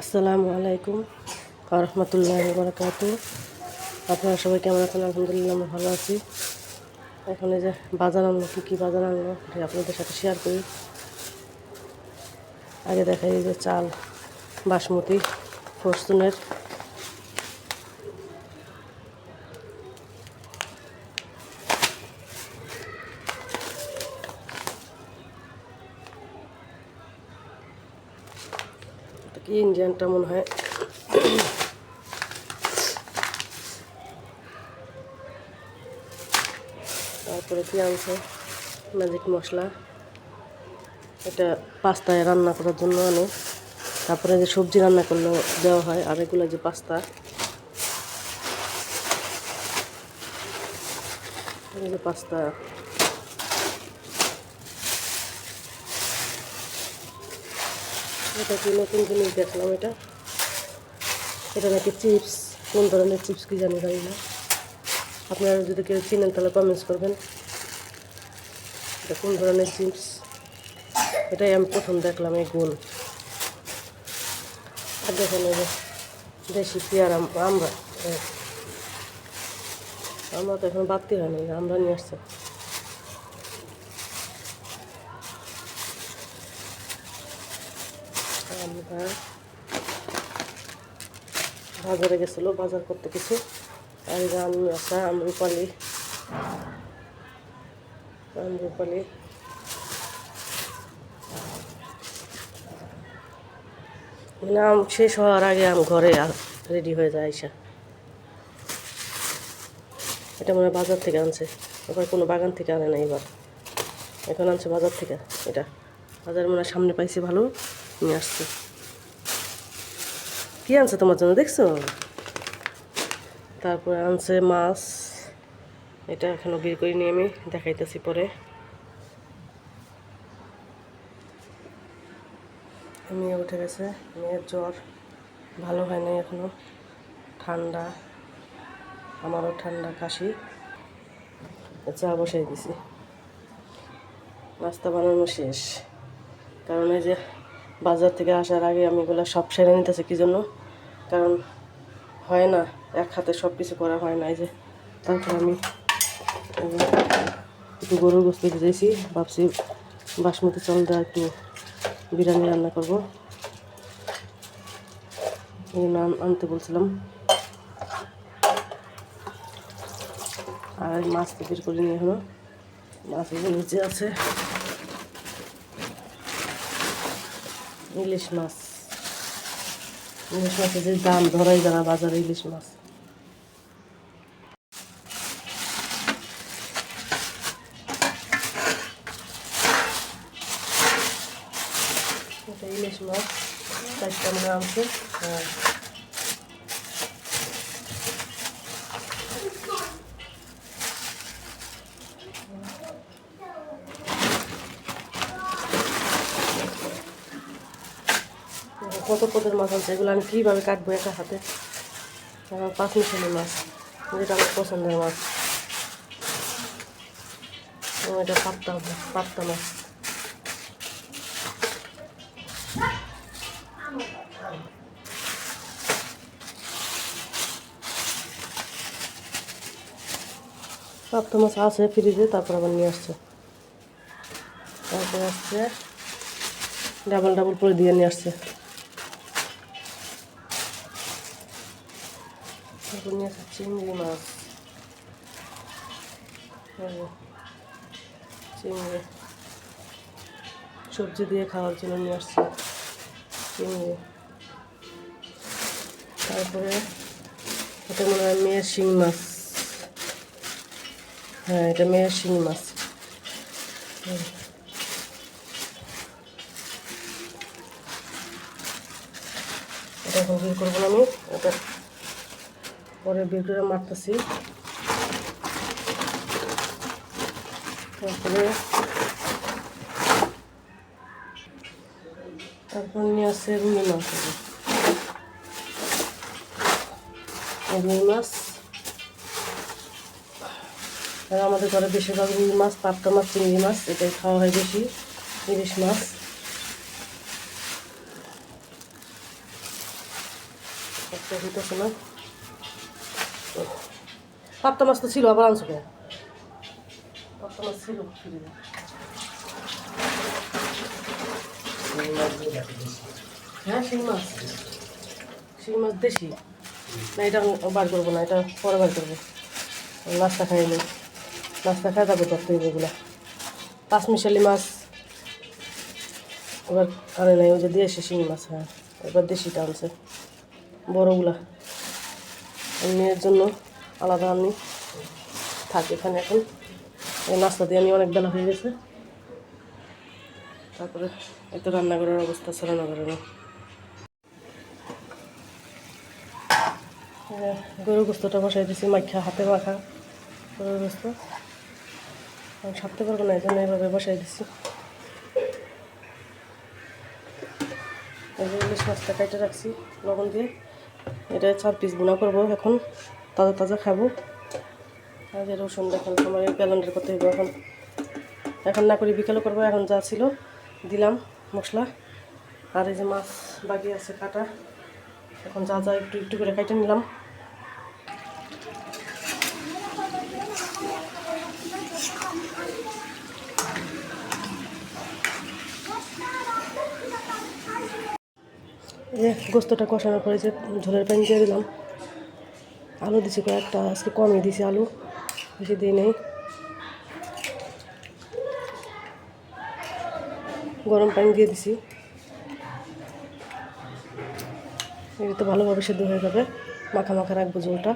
আসসালামু আলাইকুম রহমতুল্লাহ বরকাত আপনারা সবাই কেমন আছেন? আলহামদুলিল্লাহ আমি ভালো আছি। এখন এই যে বাজার আনলো কী কী বাজার আনলো এটা আপনাদের সাথে শেয়ার করি। আগে দেখাই যে চাল, বাসমতি ফরচুনের কি ইন্ডিয়ানটা মনে হয়। তারপরে কি আনছে? ম্যাজিক মশলা। এটা পাস্তায় রান্না করার জন্য আনে। তারপরে যে সবজি রান্না করলেও দেওয়া হয়, আর এগুলো যে পাস্তা। পাস্তা। এটা কি নতুন জিনিস দেখলাম এটা? এটা নাকি চিপস, কোন ধরনের চিপস কি জানি জানি না। আপনারা যদি কেউ চিনেন তাহলে কমেন্টস করবেন। এটা কোন ধরনের চিপস? এটাই আমি প্রথম দেখলাম, এই গোল। আর দেখেন এই দেশি পেয়ারা, আমরা আমরা তো এখন বাড়তি হয়নি আমরা নিয়ে আসছি। আমরা বাজারে গেছিল, বাজার করতে কিছু। আর আমি আসা, আমরুপালি। আমরুপালি। মানে আম শেষ হওয়ার আগে আম ঘরে রেডি হয়ে যায় আইসা। এটা মনে হয় বাজার থেকে আনছে। এবার কোনো বাগান থেকে আনে না এবার। এখন আনছে বাজার থেকে, এটা। বাজার মনে হয় সামনে পাইছি ভালো, নিয়ে আসছে। কি আনছে তোমার জন্য, দেখছ? তারপরে আনছে মাছ। এটা এখনও বের করে নিয়ে আমি, দেখাইতেছি পরে। মেয়ে উঠে গেছে, মেয়ের জ্বর। ভালো হয় নাই এখনও। ঠান্ডা। আমারও ঠান্ডা কাশি। চা বসাই দিছি। নাস্তা বানানো শেষ। কারণ এই যে বাজার থেকে আসার আগে আমি এগুলো সব সেরে নিতেছি, কী জন্য? কারণ হয় না, এক হাতে সব কিছু করা হয় না, এই যে। তারপর আমি একটু গরুর গোস্ত ভিজেছি ভাবছি বাসমতি চাল দেওয়া একটু বিরিয়ানি রান্না করব। আনতে বলছিলাম। আর মাছ তো বের করে নিয়ে হলো নিচে আছে ইলিশ মাছ। ইলিশ মাছের যে দাম ধরাই জানা বাজারে ইলিশ মাছ। ইলিশ মাছ, চারটা মনে আছে হ্যাঁ। পদের মাছ আছে, এগুলো আমি কীভাবে কাটবো একা হাতে? আমার পাঁচ মিশালি মাছ, যেটা আমার পছন্দের মাছ। এবং এটা পাত্তা পাত্তা মাছ। পাত্তা মাছ আছে ফ্রিজে, তারপর আবার নিয়ে আসছে। তারপরে আসছে, ডাবল ডাবল করে দিয়ে নিয়ে আসছে। তারপর নিয়ে আসছে চিংড়ি মাছ চিংড়ি সবজি দিয়ে খাওয়ার জন্য নিয়ে আসছে চিংড়ি তারপরে এটা মনে হয় মেয়ের শিং মাছ হ্যাঁ এটা মেয়ের শিং মাছ এটা এখন বের করব আমি এটা পরে করে মারতেছি। তারপরে তারপর নিয়ে আসছে রুই মাছ। রুই মাছ। আর আমাদের ঘরে বেশিরভাগ রুই মাছ, পাবদা মাছ, চিংড়ি মাছ, এটাই খাওয়া হয় বেশি, ইলিশ মাছ। হইতেছে না। পাপ্তা মাছ তো ছিল, আবার আনছো কে? মাছ ছিল হ্যাঁ মাছ। মাছ দেশি? না, এটা বার করব না, এটা পরে বার করব। এগুলো। পাঁচ মিশালি মাছ। এবার আনে নাই, ওই যে দেশি শিং মাছ হ্যাঁ। এবার দেশিটা আনছে। বড়গুলা। মেয়ের জন্য আলাদা আমি থাকি এখানে এখন। এই নাস্তা দিয়ে আমি অনেক বেলা হয়ে গেছে। তারপরে এত রান্নাঘরের অবস্থা আছে রান্নাঘরের গরু গোস্তটা বসাই দিছি মাখা হাতে মাখা গরুর গোস্ত। আমি সারতে পারব না, এই জন্য এভাবে বসাই দিছি। রাখছি, লবণ দিয়ে। এটা চার পিস বোনা করব এখন, তাজা তাজা খাব। আর যে রসুন দেখেন, আমার ক্যালেন্ডার করতে হবে এখন। এখন না করি বিকেলে করব, এখন যা ছিল দিলাম মশলা। আর এই যে মাছ বাকি আছে কাটা, এখন যা যা একটু একটু করে কেটে নিলাম। যে গোস্তটা কষানোর পরে যে ঝোলের পানি দিয়ে দিলাম। আলু দিছি কয়েকটা, আজকে কমই দিছি আলু, বেশি দিই নেই। গরম পানি দিয়ে দিছি। এটা তো ভালোভাবে সেদ্ধ হয়ে যাবে। মাখা মাখা রাখব ঝোলটা।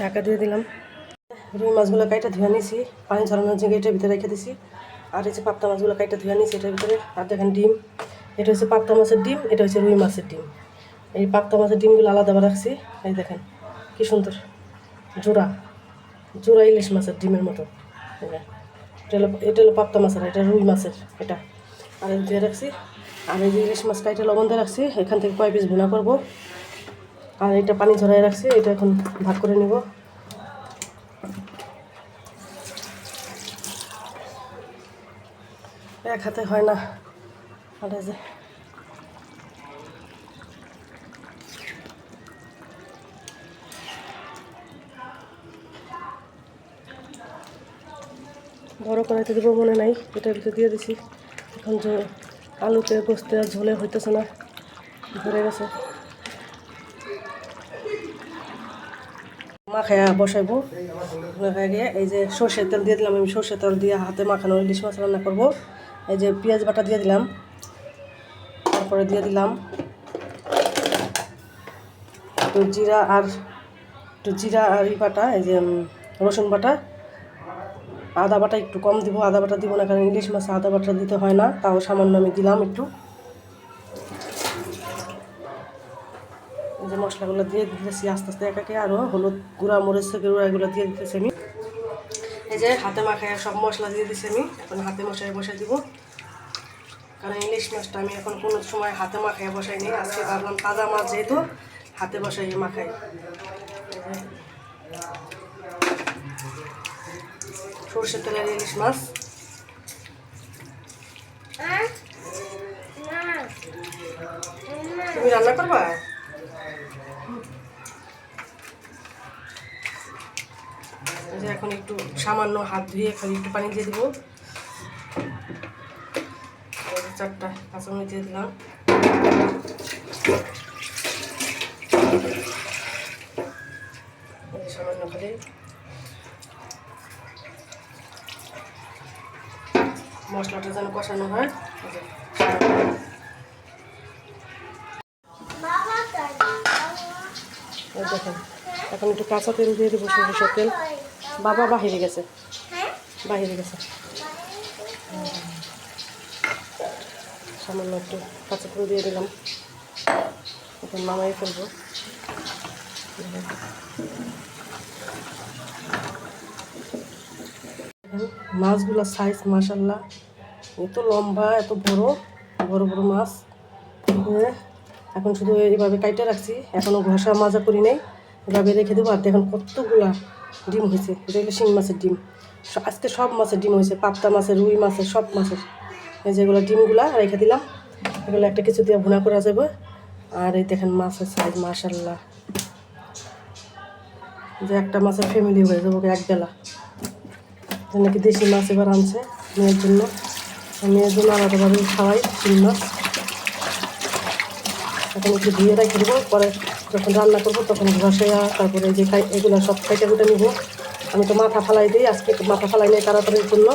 ঢাকা দিয়ে দিলাম। রুই মাছগুলো কাইটা ধুয়ে নিছি, পানি ঝরানোর জন্য এটার ভিতরে রেখে দিছি। আর এই যে পাপ্তা মাছগুলো কাইটা ধুয়ে নিছি, এটার ভিতরে। আর দেখেন ডিম, এটা হচ্ছে পাপ্তা মাছের ডিম, এটা হচ্ছে রুই মাছের ডিম। এই পাপ্তা মাছের ডিমগুলো আলাদা রাখছি, এই দেখেন কি সুন্দর। জোড়া জোড়া ইলিশ মাছের ডিমের মতো। এটা হলো এটা হলো পাপ্তা মাছের, এটা রুই মাছের, এটা। আর এই দিয়ে রাখছি, আর এই যে ইলিশ মাছ কাইটা লবণ দিয়ে রাখছি, এখান থেকে কয় পিস ভুনা করব। আর এটা পানি ঝরাই রাখছি, এটা এখন ভাগ করে নিব। এক হাতে হয় না। আর যে। বড় কড়াইতে দেবো মনে নাই, এটার ভিতরে দিয়ে দিছি। এখন যে আলুতে গোস্তে আর ঝোলে হইতেছে না, ধরে গেছে। মাখায়া বসাইবো। মাখায় গিয়ে এই যে সর্ষের তেল দিয়ে দিলাম, আমি সর্ষের তেল দিয়ে হাতে মাখানো ইলিশ মাছ রান্না করব। এই যে পেঁয়াজ বাটা দিয়ে দিলাম। তারপরে দিয়ে দিলাম একটু জিরা আর একটু জিরা আর ই বাটা, এই যে রসুন বাটা। আদা বাটা একটু কম দিব, আদা বাটা দিব না কারণ ইলিশ মাছে আদা বাটা দিতে হয় না, তাও সামান্য আমি দিলাম একটু। এই যে মশলাগুলো দিয়ে দিতেছি, আস্তে আস্তে একাকে আরও হলুদ, গুঁড়া মরিচ থেকে গুঁড়া এগুলো দিয়ে দিতেছি আমি। এই যে হাতে মাখায় সব মশলা দিয়ে দিছি আমি। এখন হাতে মশাই বসাই দিব। কারণ ইলিশ মাছটা আমি এখন কোনো সময় হাতে মাখায় বসাই নি আজকে ভাবলাম তাজা মাছ যেহেতু, হাতে বসাই মাখাই। সর্ষের তেলের ইলিশ মাছ তুমি রান্না করবা এই যে এখন একটু সামান্য হাত ধুয়ে খালি একটু পানি দিয়ে দিব। চারটা কাঁচামরিচ দিয়ে দিলাম। সামান্য খালি। মশলাটা যেন কষানো হয়। দেখেন, এখন একটু কাঁচা তেল দিয়ে দেবো সরষের তেল। বাবা বাহিরে গেছে। বাহিরে গেছে। সামান্য একটু কাঁচা তেল দিয়ে দিলাম। এখন নামাই ফেলব। মাছগুলো সাইজ মাসাল্লাহ এত লম্বা এত বড় বড় বড় মাছ। হ্যাঁ, এখন শুধু এইভাবে কাইটে রাখছি। এখনও ঘষা মাজা করি নাই। এভাবে রেখে দেবো আর দেখুন কতগুলা ডিম হয়েছে, এটা হলো শিং মাছের ডিম। আজকে সব মাছের ডিম হয়েছে, পাবদা মাছের, রুই মাছের, সব মাছের। যেগুলো ডিমগুলা রেখে দিলাম। এগুলো একটা কিছু দিয়ে ভুনা করা যাবে। আর এই দেখেন মাছের সাইজ মাশাল্লাহ যে একটা মাছের ফ্যামিলি হয়ে যাব এক বেলা। যে নাকি দেশি মাছ এবার আনছে মেয়ের জন্য। মেয়ের জন্য আলাদাভাবে খাওয়াই শিং মাছ এখন একটু ধুয়ে রেখে দেবো, পরে যখন রান্না করব, তখন ঘষে তারপরে যে এগুলো সব খাইতে কুটে নিব। আমি তো মাথা ফালাই দিই, আজকে মাথা ফালাই নেই তাড়াতাড়ির জন্য।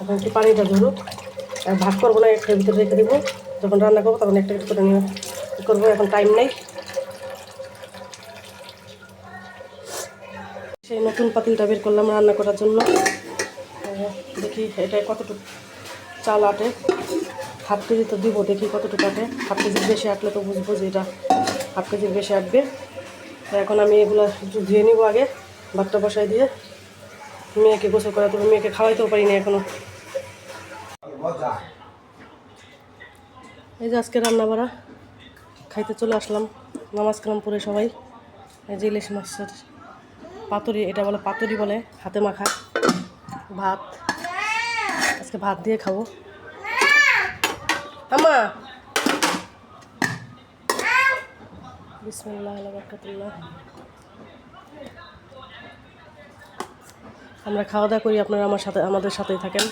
এখন একটু পানিটা ধরুক, আর ভাগ করব না, একটার ভিতরে রেখে দেবো। যখন রান্না করব, তখন একটা করে নিয়ে করব, এখন টাইম নেই। সেই নতুন পাতিলটা বের করলাম রান্না করার জন্য। দেখি এটা কতটুকু চাল আটে। হাফ কেজি তো দিব, দেখি কতটুকু আটে। হাফ কেজির বেশি আটলে তো বুঝব যে এটা হাফ কেজির বেশি আটবে। এখন আমি এগুলো একটু ধুয়ে নিব আগে, ভাতটা বসাই দিয়ে। মেয়েকে গোসল করা তবে মেয়েকে খাওয়াইতেও পারিনি এখনও। এই যে আজকে রান্না বাড়া, খাইতে চলে আসলাম, নামাজ কালাম পরে সবাই। এই যে ইলিশ মাছের পাতুরি, এটা বলে পাতুরি বলে, হাতে মাখা ভাত। আজকে ভাত দিয়ে খাব। আমা বিসমিল্লাহ আমরা খাওয়া দাওয়া করি আপনারা আমার সাথে আমাদের সাথেই থাকেন।